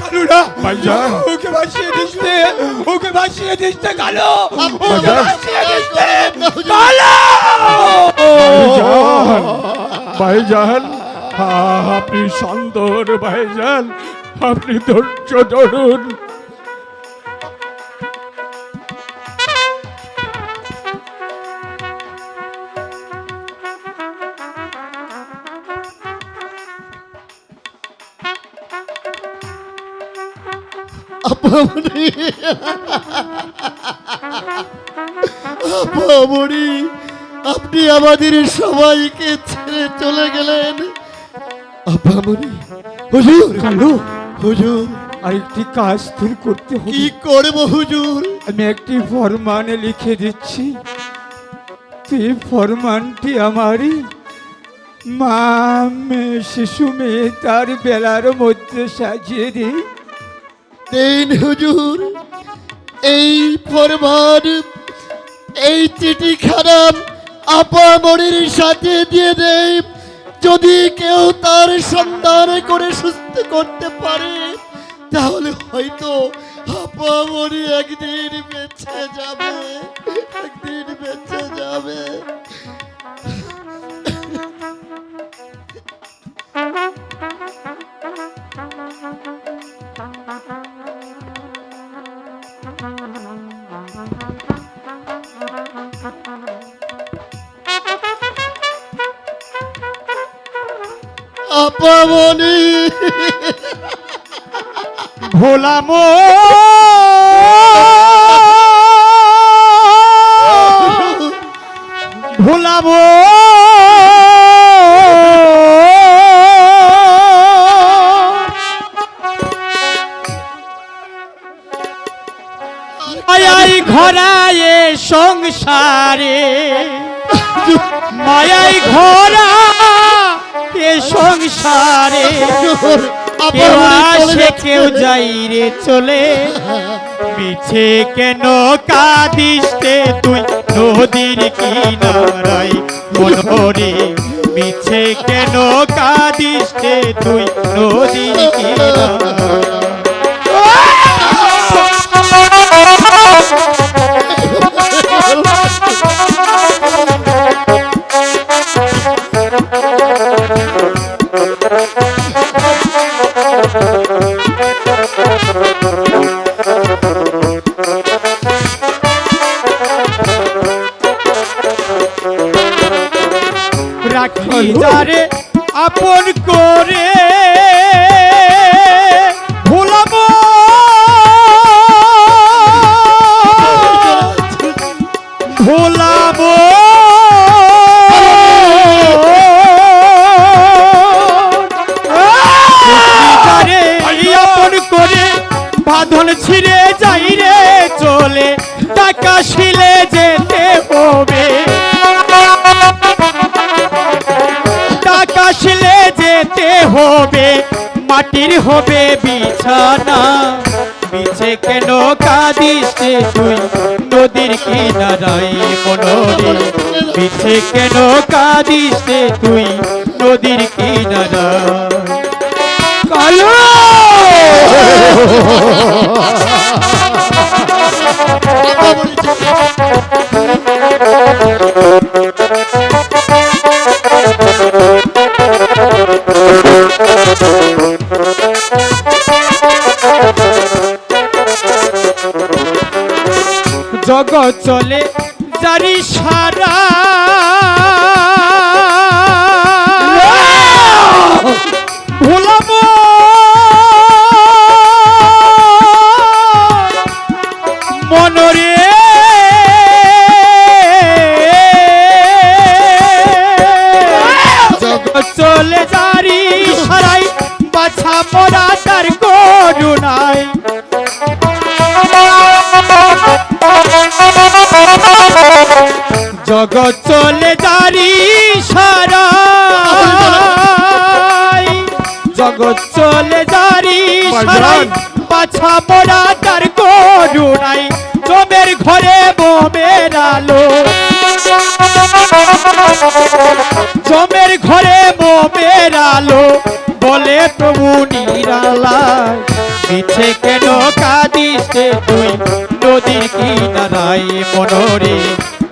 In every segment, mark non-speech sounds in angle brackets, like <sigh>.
কালুরা। ওকে ভাসিয়ে রে ওকে ভাসিয়ে রে কালো। ওকে। ভাসিয়ে রে কালো! ভাইজান আপনি সুন্দর ভাইজান। আপনি ধৈর্য ধরুন। আপামনি আপামনি আপনি আমাদের সবাইকে ছেড়ে চলে গেলেন আপামনি হুজুর হুজুর আরেকটি কাজ তোর করতে কি হবে করব হুজুর আমি একটি ফরমানে লিখে দিচ্ছি তুই ফরমানটি আমারই মা শিশু মেয়ে তার বেলার মধ্যে সাজিয়ে দিই দেন হুজুর। এই ফরমান, এই চিঠি খারাপ আপামনির সাথে দিয়ে দেয় যদি কেউ তার সন্ধান করে সুস্থ করতে পারে, তাহলে হয়তো আপামনি একদিন বেঁচে যাবে, একদিন বেঁচে যাবে। আপামনি ভোলাম ভোলাম মায়াই ঘরায়ে সংসারে। মায়াই ঘরা এ সংসারে কেউ আসে কেউ যাই রে চলে। পিছে কেন কাঁদিস রে তুই? নদীর কিনারায় মনোরে পিছে কেন কাঁদিস রে তুই? নদীর কিনারায় যারে আপন করে ভুলাবো। ভুলাবো। যারে আপন করে বাঁধন ছিঁড়ে যাই রে চলে, টাকা শিলে যেতে যেতে হবে মাটির হবে বিছানা। বিছে কেন কাঁদিস তুই? নদীর কিনারায় মনোরে। বিছে কেন কাঁদিস তুই? নদীর কিনারায়। কালো! <laughs> জগৎ চলে জারি সারা। ভোলাবো। চলে জারি সারাই বাছা মরা জগৎ চলে জারি সারাই। জগৎ চলে জারি সারাই। পাছা পড়া তার করুণাই জমের ঘরে বোমের আলো। জমের ঘরে মোমের আলো। বলে প্রভু নিরালায় মিছে কেন কাঁদিস তুই? নদীর কিনারায় মনরে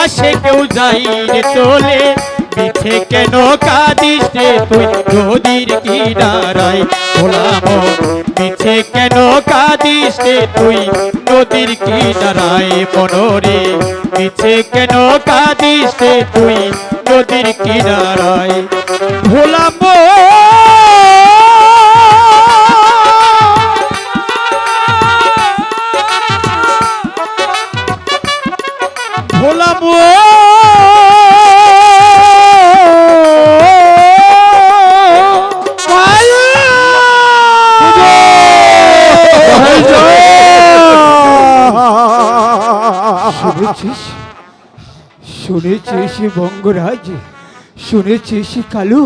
আসে কেউ যাই চলে। মিছে কেন কাঁদিস তুই? নদীর কিনারায় ভোলাম মিছে কেন কাঁদিস তুই? নদীর কিনারায় মনরে মিছে কেন কাঁদিস তুই? নদীর কিনারায় ভোলাম শুনেছিস? শুনেছিস বঙ্গরাজ? শুনেছিস কালু?